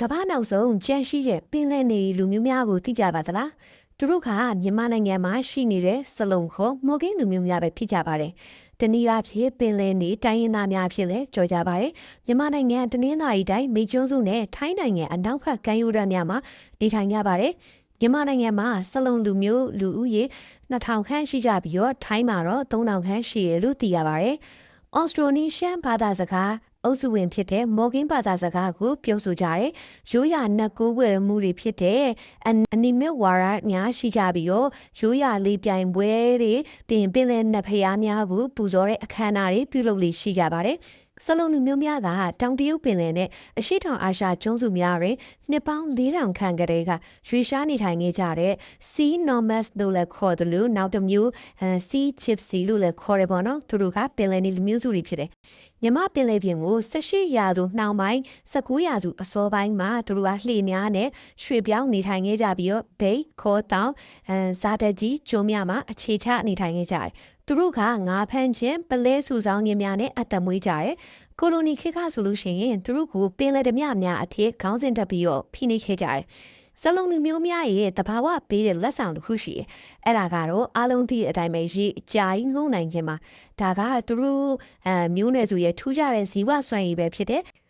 ကမ္ဘာနောက်ဆုံးကြန့်ရှိတဲ့ပင်လယ်နေလူမျိုးများကိုသိကြပါသလားသူတို့ကမြန်မာနိုင်ငံမှာရှိနေတဲ့စလုံခေါ်မော်ဂင်းလူမျိုးများပဲဖြစ်ကြပါတယ်တနည်းအားဖြင့်ပင်လယ်နေတိုင်းရင်းသားများဖြစ်လဲကြော်ကြပါတယ်မြန်မာနိုင်ငံတနင်္သာရီတိုင်းမေကျွန်းစုနဲ့ထိုင်းနိုင်ငံအနောက်ဘက်ကမ်းရိုးတန်းများမှာနေထိုင်ကြပါတယ်မြန်မာနိုင်ငံမှာစလုံလူမျိုးလူဦးရေ2000ခန့်ရှိကြပြီးတော့ထိုင်းမှာတော့3000ခန့်ရှိရလို့သိရပါတယ်။ Austronesian ဘာသာစကား အုပ်စုဝင်ဖြစ်တဲ့မော်ဂင်းဘာသာစကားကိုပြောဆိုကြတယ်။ရိုးရာနှက်ကိုဝယ်မှုတွေဖြစ်တဲ့အနီမစ်ဝါရများရှိကြပြီးတော့ရိုးရာလေးပြိုင်ပွဲတွေတင်ပင်လယ်နက်ဖျားများကိုပူဇော်တဲ့အခမ်းအနားတွေပြုလုပ်လေးရှိကြပါတယ်။စလုံးလူမျိုးများကတောင်တရုတ်ပင်လယ်နဲ့အရှိတောင်အာရှကျွန်းစုများတွင်နှစ်ပေါင်း4000ခန့်ကလေးကရွေရှားနေထိုင်နေကြတဲ့ Sea Nomads လို့လည်းခေါ်တယ်လို့နောက်တစ်မျိုး Sea Gypsy လို့လည်းခေါ်တယ်ပေါ့နော်သူတို့ကပင်လယ်နေလူမျိုးစုတွေဖြစ်တယ် မြမပင်လယ်ပြင်ကို18ရာစုနှောင်းပိုင်း19ရာစုအစောပိုင်းမှာသူတို့ကလှေများနဲ့ရွှေပြောင်းနေထိုင်ခဲ့ကြပြီးတော့ဘိတ်ခေါ်တောင်အဲဇာတကြီးကျုံးများမှာအခြေချနေထိုင်ခဲ့ကြတယ်သူတို့ကငါးဖမ်းခြင်းပလဲစုဆောင်ခြင်းများနဲ့အသက်မွေးကြတယ်ကိုလိုနီခေတ်ကဆိုလို့ရှိရင်သူတို့ကိုပင်လယ်ဓမြများအထက်ခေါင်းစဉ်တက်ပြီးတော့ဖိနှိပ်ခဲ့ကြတယ် စလုံးလူမျိုးများရဲ့တဘာဝပေးတဲ့လက်ဆောင်တစ်ခုရှိတယ်။အဲ့ဒါကတော့အားလုံးသိတဲ့အတိုင်းပဲရေအကြာကြီးငုံနိုင်ခြင်းမှာဒါကသူတို့အဲမျိုးနွယ်စုရဲ့ထူးခြားတဲ့ဇီဝစွမ်းရည်ပဲဖြစ်တယ်။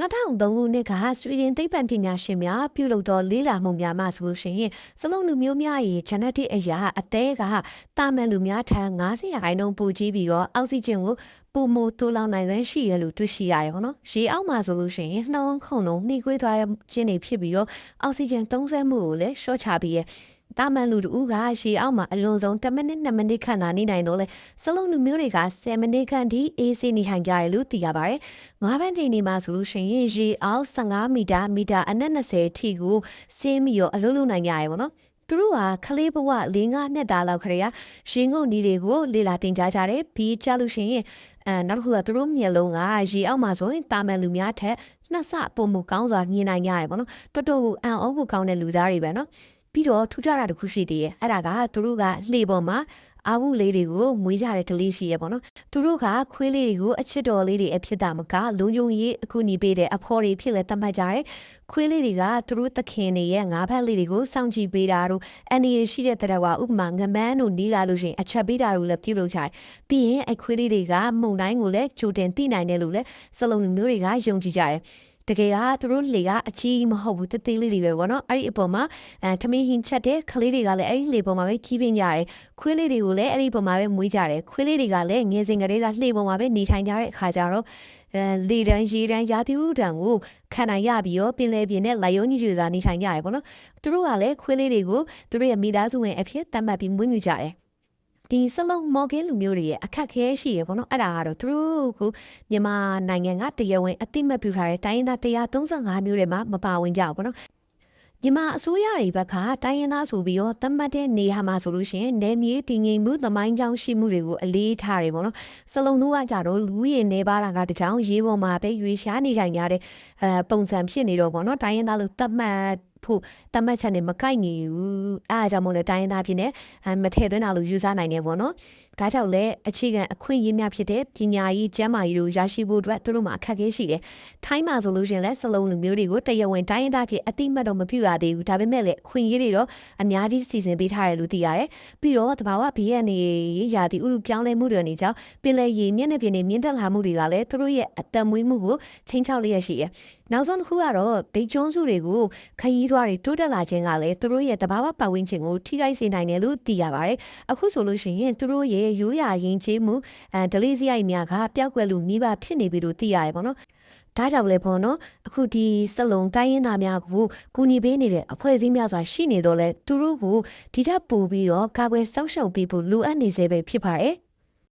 2003ခုနှစ်ကဆွီဒင်သိပ္ပံပညာရှင်များပြုလုပ်သောလေ့လာမှုများမှဆိုလို့ရှိရင်စလုံးလူမျိုးများရဲ့ genetic အရာအသေးကတာမန်လူများထံ90ရာခိုင်နှုန်းပိုကြီးပြီးတော့အောက်ဆီဂျင်ကိုပုံမတိုးလောင်နိုင်တဲ့ရှိရလို့တွေ့ရှိရတယ်ပေါ့နော်။ရေအောက်မှာဆိုလို့ရှိရင်နှလုံးခုန်လုံးနှိကွေးသွားခြင်းတွေဖြစ်ပြီးတော့အောက်ဆီဂျင်သုံးစွဲမှုကိုလည်းရှော့ချပြီးရဲ့ တာမန်လူတို့ကရှေးအောက်မှာအလွန်ဆုံး10မိနစ်2မိနစ်ခန့်သာနေနိုင်တော့လဲစလုံးလူမျိုးတွေက10မိနစ်ခန့်ထိအေးဆေးနေထိုင်ကြရလို့သိရပါတယ်။ငါးပန်းချိန်နေမှာဆိုလို့ရှိရင်ရေအောက်15မီတာမီတာအနက်20ထိကိုဆင်းပြီးတော့အလုံးလုံးနိုင်ကြရပါတော့။သူတို့ဟာခလေးဘဝ၄၅နှစ်သားလောက်ခရေကရင်ငုံနီးတွေကိုလေ့လာတင်ကြားကြတယ်ပြီးကြလို့ရှိရင်အဲနောက်တစ်ခုကသူတို့မျက်လုံးကရေအောက်မှာဆိုရင်တာမန်လူများထက်နှစ်ဆပုံမှုကောင်းစွာမြင်နိုင်ကြရတယ်ပေါ့နော်တော်တော်ကိုအံ့ဩဖို့ကောင်းတဲ့လူသားတွေပဲနော် ပြီးတော့ထူးခြားတာတစ်ခုရှိသေးရဲ့အဲ့ဒါကသူတို့ကလှေပေါ်မှာအာဝုလေးတွေကိုမွေးကြတဲ့ဒလေးရှိရပေါ့နော်သူတို့ကခွေးလေးတွေကိုအချစ်တော်လေးတွေအဖြစ်တာမကလုံယုံရေးအခုညီပေးတဲ့အဖော်တွေဖြစ်လဲတတ်မှတ်ကြတယ်ခွေးလေးတွေကသူတို့သခင်တွေရဲ့ငါးဖက်လေးတွေကိုစောင့်ကြည့်ပေးတာတို့အန်ဒီရရှိတဲ့တဲ့ဝါဥပမာငမန်းတို့နီးလာလို့ရှိရင်အချက်ပေးတာတို့လည်းပြုလုပ်ကြတယ်ပြီးရင်အခွေးလေးတွေကမုံတိုင်းကိုလည်းကြိုတင်သိနိုင်တယ်လို့လည်းစလုံးမျိုးတွေကယုံကြည်ကြတယ် တကယ်ကသူတို့လေကအကြီးမဟုတ်ဘူးတသေးလေးတွေပဲပေါ့နော်အဲ့ဒီအပေါ်မှာအဲထမင်းဟင်းချက်တဲ့ကလေးတွေကလည်းအဲ့ဒီလေပေါ်မှာပဲခီးပင်းကြတယ်ခွေးလေးတွေကိုလည်းအဲ့ဒီပေါ်မှာပဲမွေးကြတယ်ခွေးလေးတွေကလည်းငယ်စဉ်ကလေးကလှေပေါ်မှာပဲနေထိုင်ကြတဲ့အခါကျတော့အဲလေတန်းရေတန်းရာသီဥတုတန်းကိုခံနိုင်ရပြီးတော့ပင်လယ်ပြင်နဲ့လိုက်ရုံးကြီးကျွေစာနေထိုင်ကြရတယ်ပေါ့နော်သူတို့ကလည်းခွေးလေးတွေကိုသူတို့ရဲ့မိသားစုဝင်အဖြစ်သတ်မှတ်ပြီးမွေးမြူကြတယ် ဒီစလုံးမော်ဂင်းလူမျိုးတွေရဲ့အခက်ခဲရှိရပေါ့နော်အဲ့ဒါကတော့သူတို့ကမြန်မာနိုင်ငံကတရားဝင်အတိမတ်ပြုထားတဲ့တိုင်းရင်းသား135မျိုးတွေမှာမပါဝင်ကြဘူးပေါ့နော်မြန်မာအစိုးရတွေဘက်ကတိုင်းရင်းသားဆိုပြီးတော့သတ်မှတ်တဲ့နေဟာမှာဆိုလို့ရှိရင်နေမြေတည်ငြိမ်မှုသမိုင်းကြောင်းရှိမှုတွေကိုအလေးထားတယ်ပေါ့နော်စလုံးတို့ကကြတော့လူရည်နေပါတာကတကြောင်ရေးပေါ်မှာပဲရွေရှားနေထိုင်ကြတဲ့အဲပုံစံဖြစ်နေတော့ပေါ့နော်တိုင်းရင်းသားလို့သတ်မှတ် ဖို့တတ်မှတ်ချက်နဲ့မကိုက်ညီဘူးအားအကြောင်းမို့လဲတိုင်းရင်းသားဖြစ်နေမထည့်သွင်းတာလို့ယူဆနိုင်တယ်ပေါ့နော်ဒါကြောင့်လည်းအခြေခံအခွင့်အရေးများဖြစ်တဲ့ပညာရေးကျန်းမာရေးတို့ရရှိဖို့အတွက်သူတို့မှာအခက်အခဲရှိတယ်။ထိုင်းမှာဆိုလို့ရှိရင်လည်းစလုံးလူမျိုးတွေကိုတရားဝင်တိုင်းရင်းသားဖြစ်အတိမတ်တော့မပြုရသေးဘူး။ဒါပေမဲ့လည်းအခွင့်အရေးတွေတော့အများကြီးစီစဉ်ပေးထားတယ်လို့သိရတယ်။ပြီးတော့တဘာဝ BNA ရာသီဥတုပြောင်းလဲမှုတွေနေကြောင်းပင်လယ်ရေမျက်နှာပြင်တွေမြင့်တက်လာမှုတွေကလည်းသူတို့ရဲ့အသက်မွေးမှုကိုချိန်ချောက်လျက်ရှိတယ်။နောက်ဆုံးတစ်ခုကတော့ဗိတ်ကျွန်းစုတွေကိုခရီးသွားတွေတိုးတက်လာခြင်းကလည်းသူတို့ရဲ့တဘာဝပတ်ဝန်းကျင်ကိုထိခိုက်စေနိုင်တယ်လို့သိရပါတယ်။အခုဆိုလို့ရှိရင်သူတို့ရဲ့ရိုးရာယဉ်ကျေးမှုအဲဒလေးစရိုက်များကပျောက်ကွယ်လို့နှီးပါဖြစ်နေပြီလို့သိရတယ်ပေါ့နော်ဒါကြောင့်လေပေါ့နော်အခုဒီစလုံတိုင်းရင်းသားများကိုကူညီပေးနေတဲ့အဖွဲ့အစည်းများစွာရှိနေတော့လဲသူတို့ကိုဒီထက်ပိုပြီးတော့ကာကွယ်စောင့်ရှောက်ပေးဖို့လိုအပ်နေစေပဲဖြစ်ပါတယ်